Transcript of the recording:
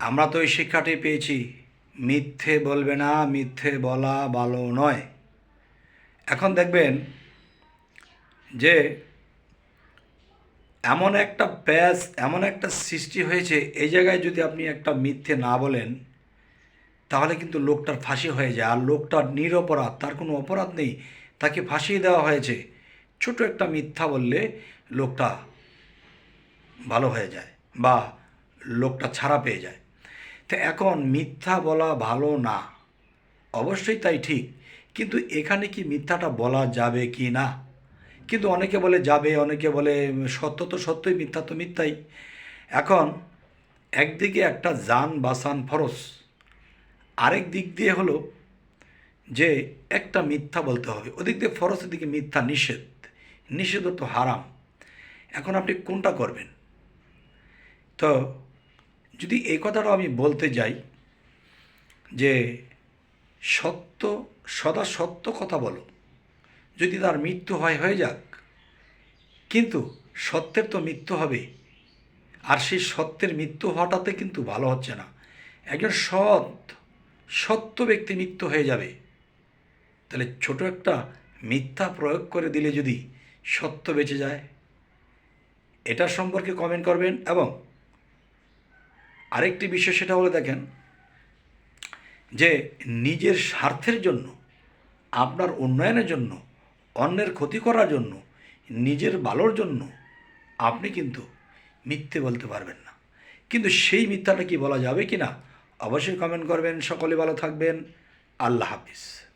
আমরা তো এই শিক্ষাটি পেয়েছি। মিথ্যে বলবে না, মিথ্যে বলা ভালো নয়। এখন দেখবেন যে এমন একটা প্যাচ, এমন একটা সৃষ্টি হয়েছে, এই জায়গায় যদি আপনি একটা মিথ্যে না বলেন, তাহলে কিন্তু লোকটার ফাঁসি হয়ে যায়। আর লোকটার নিরপরাধ, তার কোনো অপরাধ নেই। তাকে ফাঁসিয়ে দেওয়া হয়েছে। ছোট একটা মিথ্যা বললে লোকটা ভালো হয়ে যায় বা লোকটা ছাড়া পেয়ে যায়। তো এখন মিথ্যা বলা ভালো না। অবশ্যই তাই ঠিক, কিন্তু এখানে কি মিথ্যাটা বলা যাবে কি না? কিন্তু অনেকে বলে যাবে, অনেকে বলে সত্য তো সত্যই, মিথ্যা তো মিথ্যাই। এখন একদিকে একটা যান বাসান ফরস আরেক দিক দিয়ে হলো যে একটা মিথ্যা বলতে হবে। ওদিক দিয়ে ফরসের দিকে মিথ্যা নিষেধ নিষেধ তো হারাম। এখন আপনি কোনটা করবেন? তো যদি এই কথাটা আমি বলতে যাই, যে সত্য, সদা সত্য কথা বলো। যদি তার মৃত্যু হয়, হয়ে যাক। কিন্তু সত্যের তো মৃত্যু হবে। আর সেই সত্যের মৃত্যু হওয়াটাতে কিন্তু ভালো হচ্ছে না। একজন সৎ, সত্য ব্যক্তি মৃত্যু হয়ে যাবে। তাহলে ছোট একটা মিথ্যা প্রয়োগ করে দিলে যদি সত্য বেঁচে যায়, এটা সম্পর্কে কমেন্ট করবেন এবং আরেকটি বিষয় সেটা হলো দেখেন, যে নিজের স্বার্থের জন্য, আপনার উন্নয়নের জন্য, অন্যের ক্ষতি করার জন্য, নিজের ভালোর জন্য আপনি কিন্তু মিথ্যে বলতে পারবেন না। কিন্তু সেই মিথ্যাটা কি বলা যাবে কি না অবশ্যই কমেন্ট করবেন। সকলে ভালো থাকবেন। আল্লাহ হাফিজ।